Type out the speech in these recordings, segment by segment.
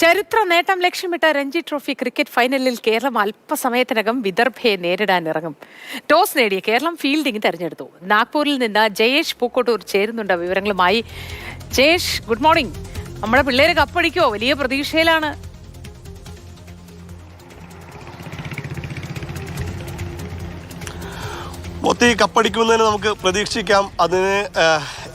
ചരിത്ര നേട്ടം ലക്ഷ്യമിട്ട Ranji trophy cricket ഫൈനലിൽ കേരളം അല്പസമയത്തിനകം വിദർഭയെ നേരിടാനിറങ്ങും ടോസ് നേടിയ കേരളം ഫീൽഡിംഗ് തെരഞ്ഞെടുത്തു. നാഗ്പൂരിൽ നിന്ന് ജയേഷ് പൂക്കോട്ടൂർ ചേരുന്നുണ്ട് വിവരങ്ങളുമായി. ജയേഷ് ഗുഡ് മോർണിംഗ് നമ്മുടെ പിള്ളേര് കപ്പടിക്കോ വലിയ പ്രതീക്ഷയിലാണ്. മൊത്തി കപ്പടിക്കുമെന്ന് നമുക്ക് പ്രതീക്ഷിക്കാം. അതിന്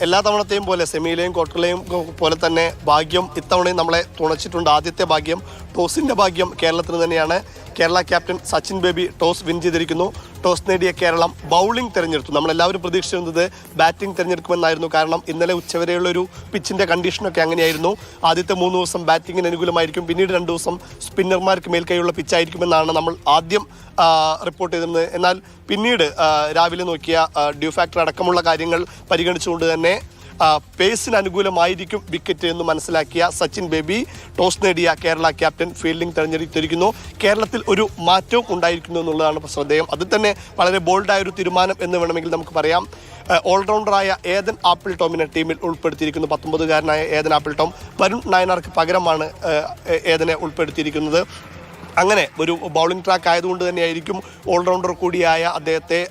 എല്ലാ തവണത്തെയും പോലെ സെമിയിലെയും ക്വാർട്ടറിലെയും പോലെ തന്നെ ഭാഗ്യം ഇത്തവണയും നമ്മളെ തുണച്ചിട്ടുണ്ട്. ആദ്യത്തെ ഭാഗ്യം ടോസിന്റെ ഭാഗ്യം കേരളത്തിന് തന്നെയാണ്. Kerala captain Sachin Baby toss win ചെയ്തിരിക്കുന്നു. ടോസ് നേടിയ കേരളം ബൗളിംഗ് തിരഞ്ഞെടുത്തു. നമ്മളെല്ലാവരും പ്രതീക്ഷിച്ചിരുന്നത് ബാറ്റിംഗ് തിരഞ്ഞെടുക്കുമെന്നായിരുന്നു കാരണം ഇന്നലെ ഉച്ചവരെയുള്ള ഒരു പിച്ചിന്റെ കണ്ടീഷനൊക്കെ അങ്ങനെയായിരുന്നു. ആദ്യത്തെ മൂന്ന് ദിവസം ബാറ്റിങ്ങിന് അനുകൂലമായിരിക്കും. പിന്നീട് രണ്ട് ദിവസം സ്പിന്നർമാർക്ക് മേൽക്കൈയുള്ള പിച്ചായിരിക്കുമെന്നാണ് നമ്മൾ ആദ്യം റിപ്പോർട്ട് ചെയ്തിരുന്നത്. എന്നാൽ പിന്നീട് രാവിലെ നോക്കിയ ഡ്യൂ ഫാക്ടർ അടക്കമുള്ള കാര്യങ്ങൾ പരിഗണിച്ചുകൊണ്ട് തന്നെ പേസിന് അനുകൂലമായിരിക്കും വിക്കറ്റ് എന്ന് മനസ്സിലാക്കിയ സച്ചിൻ ബേബി ടോസ് നേടിയ കേരള ക്യാപ്റ്റൻ ഫീൽഡിംഗ് തെരഞ്ഞെടുത്തിരിക്കുന്നു. കേരളത്തിൽ ഒരു മാറ്റവും ഉണ്ടായിരിക്കുന്നു എന്നുള്ളതാണ് ശ്രദ്ധേയം. അത് തന്നെ വളരെ ബോൾഡായ ഒരു തീരുമാനം എന്ന് വേണമെങ്കിൽ നമുക്ക് പറയാം. ഓൾറൗണ്ടറായ ഏതൻ ആപ്പിൾ ടോമിനെ ടീമിൽ ഉൾപ്പെടുത്തിയിരിക്കുന്നു. പത്തൊമ്പതുകാരനായ ഏതൻ ആപ്പിൾ ടോം വരുൺ നായനാർക്ക് പകരമാണ് ഏതനെ ഉൾപ്പെടുത്തിയിരിക്കുന്നത്. അങ്ങനെ ഒരു ബൗളിംഗ് ട്രാക്ക് ആയതുകൊണ്ട് തന്നെയായിരിക്കും ഓൾറൗണ്ടർ കൂടിയായ അദ്ദേഹത്തെ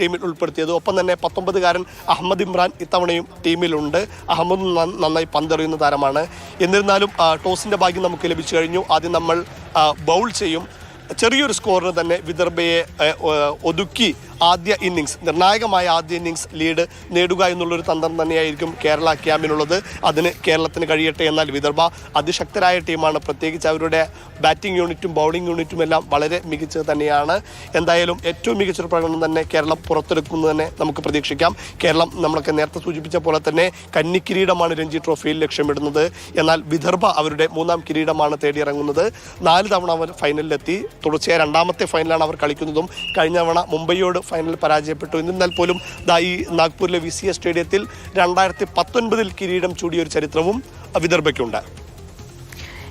ടീമിൽ ഉൾപ്പെടുത്തിയത്. ഒപ്പം തന്നെ പത്തൊമ്പതുകാരൻ അഹമ്മദ് ഇമ്രാൻ ഇത്തവണയും ടീമിലുണ്ട്. അഹമ്മദ് നന്ന- നന്നായി പന്തെറിയുന്ന താരമാണ്. എന്നിരുന്നാലും ടോസിന്റെ ഭാഗ്യം നമുക്ക് ലഭിച്ചു കഴിഞ്ഞു. ആദ്യം നമ്മൾ ബൗൾ ചെയ്യും. ചെറിയൊരു സ്കോറിന് തന്നെ വിദർഭയെ ഒതുക്കി ആദ്യ ഇന്നിങ്സ് നിർണായകമായ ആദ്യ ഇന്നിങ്സ് ലീഡ് നേടുക എന്നുള്ളൊരു തന്ത്രം തന്നെയായിരിക്കും കേരള ക്യാമ്പിനുള്ളത്. അതിന് കേരളത്തിന് കഴിയട്ടെ എന്നാൽ വിദർഭ അതിശക്തരായ ടീമാണ്. പ്രത്യേകിച്ച് അവരുടെ ബാറ്റിംഗ് യൂണിറ്റും ബൗളിംഗ് യൂണിറ്റും എല്ലാം വളരെ മികച്ചത് തന്നെയാണ്. എന്തായാലും ഏറ്റവും മികച്ചൊരു പ്രകടനം തന്നെ കേരളം പുറത്തെടുക്കുന്നത് തന്നെ നമുക്ക് പ്രതീക്ഷിക്കാം. കേരളം നമ്മളൊക്കെ നേരത്തെ സൂചിപ്പിച്ച പോലെ തന്നെ കന്നി കിരീടമാണ് രഞ്ജി ട്രോഫിയിൽ ലക്ഷ്യമിടുന്നത്. എന്നാൽ വിദർഭ അവരുടെ മൂന്നാം കിരീടമാണ് തേടിയിറങ്ങുന്നത്. നാല് തവണ അവർ ഫൈനലിലെത്തി തുടർച്ചയായ രണ്ടാമത്തെ ഫൈനലാണ് അവർ കളിക്കുന്നതും. കഴിഞ്ഞ തവണ മുംബൈയോട് ഫൈനലിൽ പരാജയപ്പെട്ടു. എന്നിരുന്നാൽ പോലും ദാ ഈ നാഗ്പൂരിലെ വി സി എസ് സ്റ്റേഡിയത്തിൽ രണ്ടായിരത്തി പത്തൊൻപതിൽ കിരീടം ചൂടിയ ഒരു ചരിത്രവും വിദർഭയ്ക്കുണ്ട്.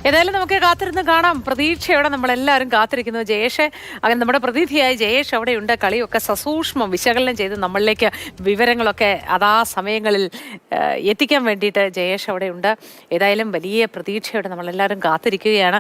ഏതായാലും നമുക്ക് കാത്തിരുന്ന് കാണാം. പ്രതീക്ഷയോടെ നമ്മളെല്ലാവരും കാത്തിരിക്കുന്നു. ജയേഷ് അങ്ങനെ നമ്മുടെ പ്രതിനിധിയായ ജയേഷ് അവിടെയുണ്ട്. കളിയൊക്കെ സസൂക്ഷ്മം വിശകലനം ചെയ്ത് നമ്മളിലേക്ക് വിവരങ്ങളൊക്കെ അതാ സമയങ്ങളിൽ എത്തിക്കാൻ വേണ്ടിയിട്ട് ജയേഷ് അവിടെയുണ്ട്. ഏതായാലും വലിയ പ്രതീക്ഷയോടെ നമ്മളെല്ലാവരും കാത്തിരിക്കുകയാണ്.